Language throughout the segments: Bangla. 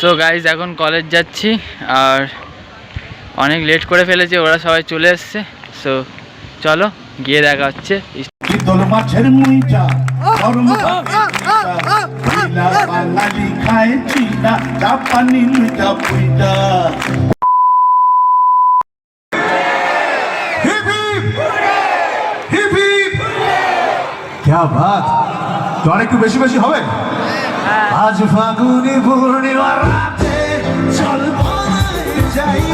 সো গাইজ এখন কলেজ যাচ্ছি আর অনেক লেট করে ফেলেছে, ওরা সবাই চলে এসছে। সো চলো, গিয়ে দেখা হচ্ছে। क्या বেশি বেশি হবে আজ ফাগুনি পূর্ণিমা রাতে চল যাই।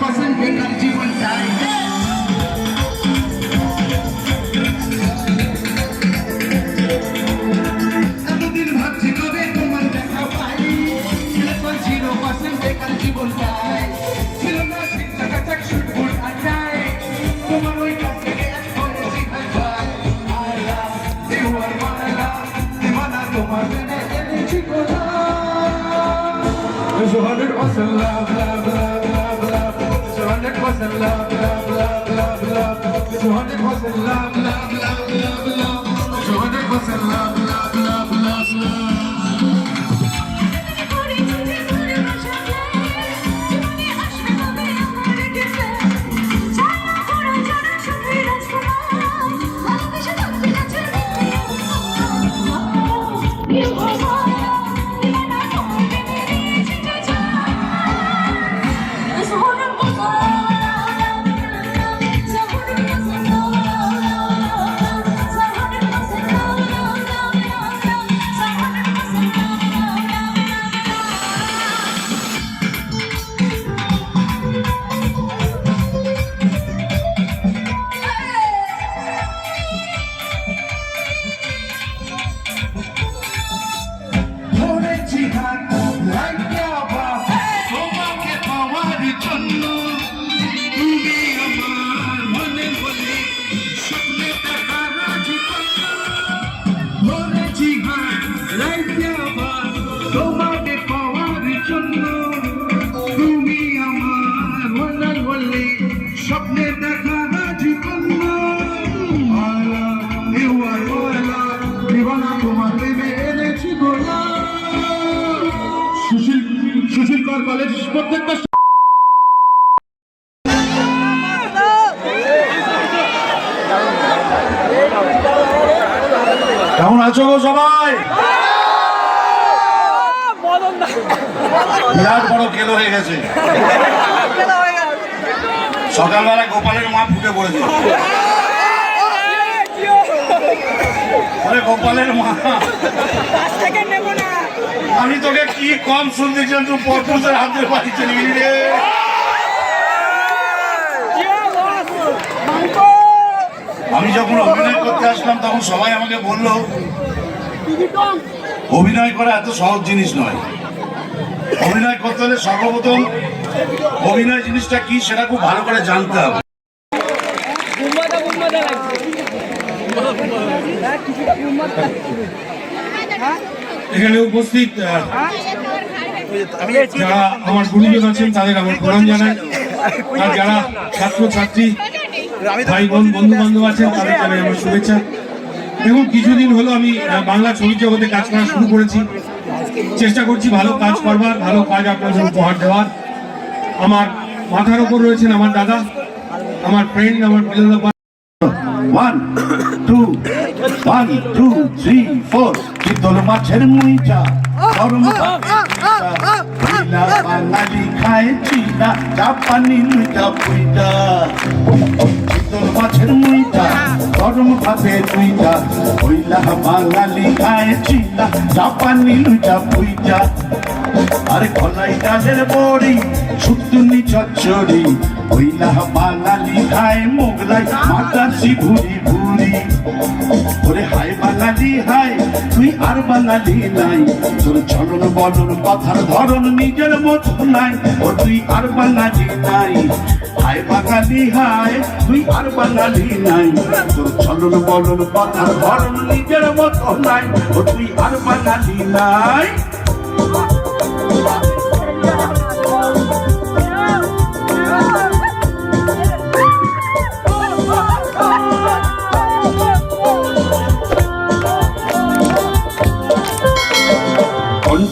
পার্সেন্ট বেকার জীবন চাই। এতদিন ভাবছি কবে তোমার দেখা পাই? জিরো পার্সেন্ট বেকার জীবন চাই। ছিল না শিক্ষা চাকরি চাই। তোমার ওই তোমার There's a hundred awesome love, love, love. Hussein, love, love, love, love, love. 200 Hussein, love, love. খেলা কেমন আছো গো সবাই? বিরাট বড় কেলো হয়ে গেছে সকালবেলা গোপালের মা ফুটে পড়েছে গোপালের মা। আমি তোকে কি কম শুনতেছিলাম তুই পরপুষের হাতের বাড়ি চলে গেলি রে। আমি যখন অভিনয় করতে আসলাম তখন সবাই আমাকে বলল অভিনয় করা এত সহজ জিনিস নয়। অভিনয় করতে হলে সর্বপ্রথম অভিনয় জিনিসটা কি সেটা খুব ভালো করে জানতে হবে। এখানে উপস্থিত যারা আমার গুরুজন আছেন, তাদের আমার প্রণাম জানাই। আর যারা ছাত্র ছাত্রী ভাই বোন বন্ধু বান্ধব আছেন, তাদের জানাই আমার শুভেচ্ছা। দেখুন, কিছুদিন হলো আমি বাংলা ছবি জগতে কাজ করা শুরু করেছি। চেষ্টা করছি ভালো কাজ করবার, ভালো কাজ আপনাদের উপহার দেওয়ার। আমার মাথার উপর রয়েছেন আমার দাদা, আমার ফ্রেন্ড আমার one two one two three four শীতল মাছের মুইটা গরম বাঙালি খায় চিনা জাপানি মুইটা পুইটা শীতল মাছের মুইটা গরম ভাবে তুইটা কইলা বাঙালি খায় চিনা জাপানি লুইটা পুইটা আরে কলাই ডালের বড়ি শুক্তুনি চচ্চড়ি কইলা বাঙালি খায় মোগলাই মাতাসি ভুরি ভুরি। ওরে হাই বাঙালি হাই তুই আর বাঙালি নাই। তোর চলন বলন কথার ধরন নিজের মতো নাই। ও তুই আর বাঙালি নাই। হাই বাঙালি হাই তুই আর বাঙালি নাই। তোর চলন বলন কথার ধরন নিজের মতো নাই। ও তুই আর বাঙালি নাই।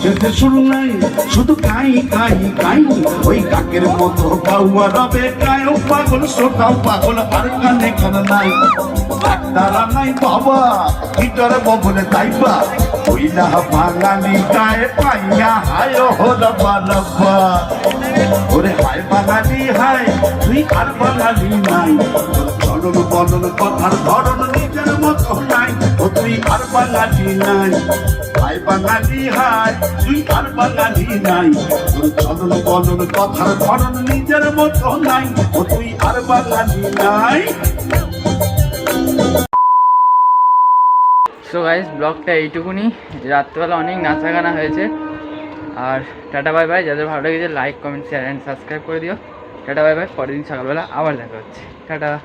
কণ্ঠেতে শুরু নাই, শুধু কাই কাই কাই ওই কাকের মতো পাউয়া রবে কায়ও পাগল, শ্রোতাও পাগল, আর কানে কান নাই। ডাক্তারা নাই বাবা গিটার ববলে তাইবা ওইলা বাঙালি গায়ে পাইয়া হায় হো রব্বা রব্বা ওরে হায় বাঙালি হায়, তুই আর বাঙালি নাই। চলন বলন কথার ধরন নিজের বাঙালি নাই? হায় বাঙালি হায় তুই বাঙালি নাই? চলন কথার ধরন নিজের মতো নাই, ও তুই আর বাঙালি নাই। সো গাইস ব্লগটা এইটুকুনি। রাত্রেবেলা অনেক নাচা গানা হয়েছে। আর টাটা বাই বাই যাদের ভালো লেগেছে like comment share and subscribe করে দিও। টাটা বাই বাই পরের দিন সকালবেলা আবার দেখা হচ্ছে। টাটা।